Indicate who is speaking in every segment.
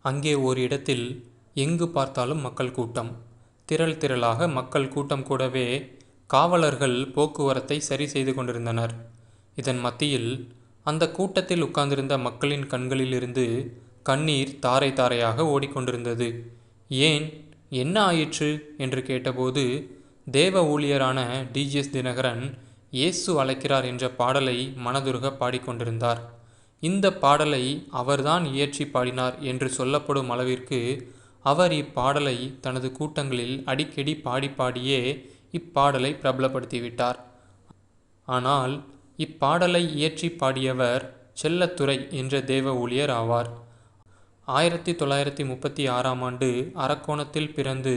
Speaker 1: அங்கே ஓரிடத்தில் எங்கு பார்த்தாலும் மக்கள் கூட்டம். திரள் திரளாக மக்கள் கூட்டம் கூடவே காவலர்கள் போக்குவரத்தை சரி செய்து கொண்டிருந்தனர். இதன் மத்தியில் அந்த கூட்டத்தில் உட்கார்ந்திருந்த மக்களின் கண்களிலிருந்து கண்ணீர் தாரை தாரையாக ஓடிக்கொண்டிருந்தது. ஏன்? என்ன ஆயிற்று? என்று கேட்டபோது தேவ ஊழியரான டிஜிஎஸ் தினகரன் இயேசு அழைக்கிறார் என்ற பாடலை மனதுருக பாடிக்கொண்டிருந்தார். இந்த பாடலை அவர்தான் இயற்றி பாடினார் என்று சொல்லப்படும் அளவிற்கு அவர் இப்பாடலை தனது கூட்டங்களில் அடிக்கடி பாடி பாடியே இப்பாடலை பிரபலப்படுத்திவிட்டார். ஆனால் இப்பாடலை இயற்றி பாடியவர் செல்லத்துறை என்ற தேவ ஊழியர் ஆவார். ஆயிரத்தி தொள்ளாயிரத்தி முப்பத்தி ஆறாம் ஆண்டு அரக்கோணத்தில் பிறந்து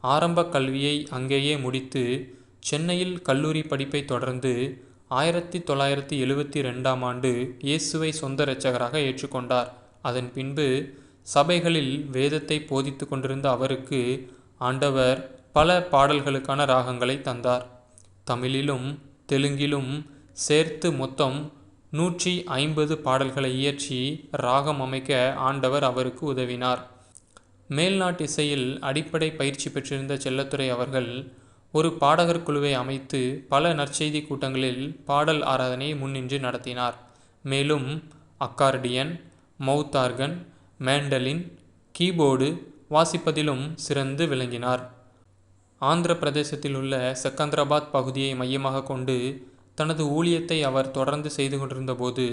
Speaker 1: ஆரம்ப கல்வியை அங்கேயே முடித்து சென்னையில் கல்லூரி படிப்பை தொடர்ந்து ஆயிரத்தி தொள்ளாயிரத்தி எழுவத்தி ரெண்டாம் ஆண்டு இயேசுவை சொந்த இரட்சகராக ஏற்றுக்கொண்டார். அதன் பின்பு சபைகளில் வேதத்தை போதித்து கொண்டிருந்த அவருக்கு ஆண்டவர் பல பாடல்களுக்கான ராகங்களை தந்தார். தமிழிலும் தெலுங்கிலும் சேர்த்து மொத்தம் நூற்றி ஐம்பது பாடல்களை இயற்றி ராகம் அமைக்க ஆண்டவர் அவருக்கு உதவினார். மேல்நாட்டு இசையில் அடிப்படை பயிற்சி பெற்றிருந்த செல்லத்துறை அவர்கள் ஒரு பாடகர் குழுவை அமைத்து பல நற்செய்தி கூட்டங்களில் பாடல் ஆராதனையை முன்னின்று நடத்தினார். மேலும் accordion mouth organ mandolin keyboard வாசிப்பதிலும் சிறந்து விளங்கினார். ஆந்திர பிரதேசத்தில் உள்ள செகந்திராபாத் பகுதியை மையமாக கொண்டு தனது ஊழியத்தை அவர் தொடர்ந்து செய்து கொண்டிருந்தபோது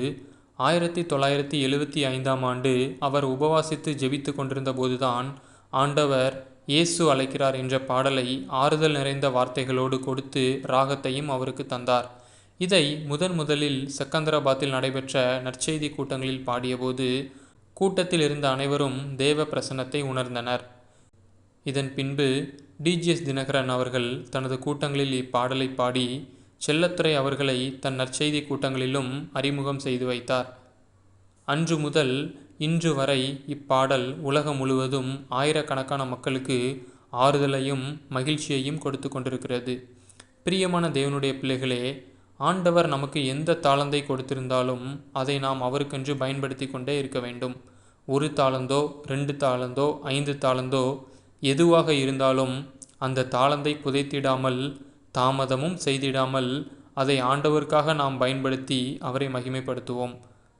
Speaker 1: ஆயிரத்தி தொள்ளாயிரத்தி எழுவத்தி ஐந்தாம் ஆண்டு அவர் உபவாசித்து ஜெபித்து கொண்டிருந்த போதுதான் ஆண்டவர் இயேசு அழைக்கிறார் என்ற பாடலை ஆறுதல் நிறைந்த வார்த்தைகளோடு கொடுத்து ராகத்தையும் அவருக்கு தந்தார். இதை முதன் முதலில் செக்கந்தராபாத்தில் நடைபெற்ற நற்செய்தி கூட்டங்களில் பாடியபோது கூட்டத்தில் இருந்த அனைவரும் தேவ பிரசன்னத்தை உணர்ந்தனர். இதன் பின்பு டிஜிஎஸ் தினகரன் அவர்கள் தனது கூட்டங்களில் இப்பாடலை பாடி செல்லத்துறை அவர்களை தன் நற்செய்தி கூட்டங்களிலும் அறிமுகம் செய்து வைத்தார். அன்று முதல் இன்று வரை இப்பாடல் உலகம் முழுவதும் ஆயிரக்கணக்கான மக்களுக்கு ஆறுதலையும் மகிழ்ச்சியையும் கொடுத்து கொண்டிருக்கிறது. பிரியமான தேவனுடைய பிள்ளைகளே ஆண்டவர் நமக்கு எந்த தாளந்தை கொடுத்திருந்தாலும் அதை நாம் அவருக்கென்று பயன்படுத்தி கொண்டே இருக்க வேண்டும். ஒரு தாளந்தோ ரெண்டு தாளந்தோ ஐந்து தாளந்தோ எதுவாக இருந்தாலும் அந்த தாளந்தை புதைத்திடாமல் தாமதமும் செய்திடாமல் அதை ஆண்டவருக்காக நாம் பயன்படுத்தி அவரை மகிமைப்படுத்துவோம்.